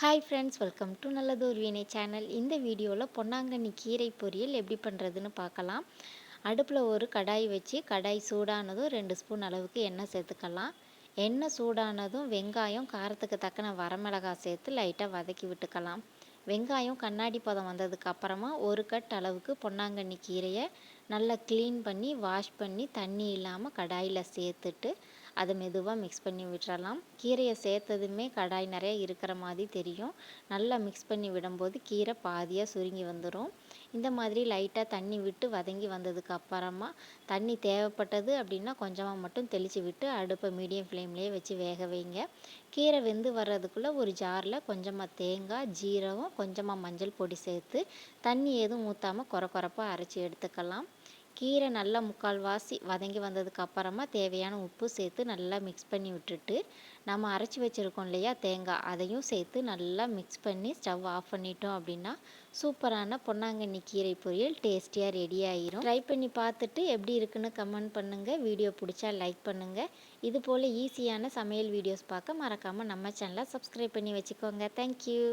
Hi friends welcome to நல்லதொரு வீணை channel இந்த வீடியோவில் பொன்னாங்கண்ணி கீரை பொரியல் எப்படி பண்ணுறதுன்னு பார்க்கலாம். அடுப்பில் ஒரு கடாய் வச்சு கடாய் சூடானதும் ரெண்டு ஸ்பூன் அளவுக்கு எண்ணெய் சேர்த்துக்கலாம். எண்ணெய் சூடானதும் வெங்காயம் காரத்துக்கு தக்கன வரமிளகாய் சேர்த்து லைட்டாக வதக்கி விட்டுக்கலாம். வெங்காயம் கண்ணாடி பதம் வந்ததுக்கு அப்புறமா ஒரு கட் அளவுக்கு பொன்னாங்கண்ணி கீரையை நல்லா க்ளீன் பண்ணி வாஷ் பண்ணி தண்ணி இல்லாமல் கடாயில் சேர்த்துட்டு அதை மெதுவாக மிக்ஸ் பண்ணி விட்டுறலாம். கீரையை சேர்த்ததுமே கடாய் நிறைய இருக்கிற மாதிரி தெரியும். நல்லா மிக்ஸ் பண்ணி விடும்போது கீரை பாதியாக சுருங்கி வந்துடும் இந்த மாதிரி லைட்டாக தண்ணி விட்டு வதங்கி வந்ததுக்கு அப்புறமா தண்ணி தேவைப்பட்டது அப்படின்னா கொஞ்சமாக மட்டும் தெளித்து விட்டு அடுப்பை மீடியம் ஃப்ளேம்லேயே வச்சு வேக வைங்க. கீரை வெந்து வர்றதுக்குள்ளே ஒரு ஜாரில் கொஞ்சமாக தேங்காய் ஜீரகம் கொஞ்சமாக மஞ்சள் பொடி சேர்த்து தண்ணி எதுவும் ஊற்றாமல் குறை கொரப்பாக அரைச்சி எடுத்துக்கலாம். கீரை நல்லா முக்கால்வாசி வதங்கி வந்ததுக்கு அப்புறமா தேவையான உப்பு சேர்த்து நல்லா மிக்ஸ் பண்ணி விட்டுட்டு நம்ம அரைச்சி வச்சுருக்கோம் இல்லையா தேங்காய் அதையும் சேர்த்து நல்லா மிக்ஸ் பண்ணி ஸ்டவ் ஆஃப் பண்ணிட்டோம் அப்படின்னா சூப்பரான பொன்னாங்கண்ணி கீரை பொரியல் டேஸ்டியாக ரெடி ஆயிரும். ட்ரை பண்ணி பார்த்துட்டு எப்படி இருக்குன்னு கமெண்ட் பண்ணுங்கள் வீடியோ பிடிச்சா லைக் பண்ணுங்கள் இது போல் ஈஸியான சமையல் வீடியோஸ் பார்க்க மறக்காமல் நம்ம சேனலை சப்ஸ்கிரைப் பண்ணி வச்சுக்கோங்க. தேங்க்யூ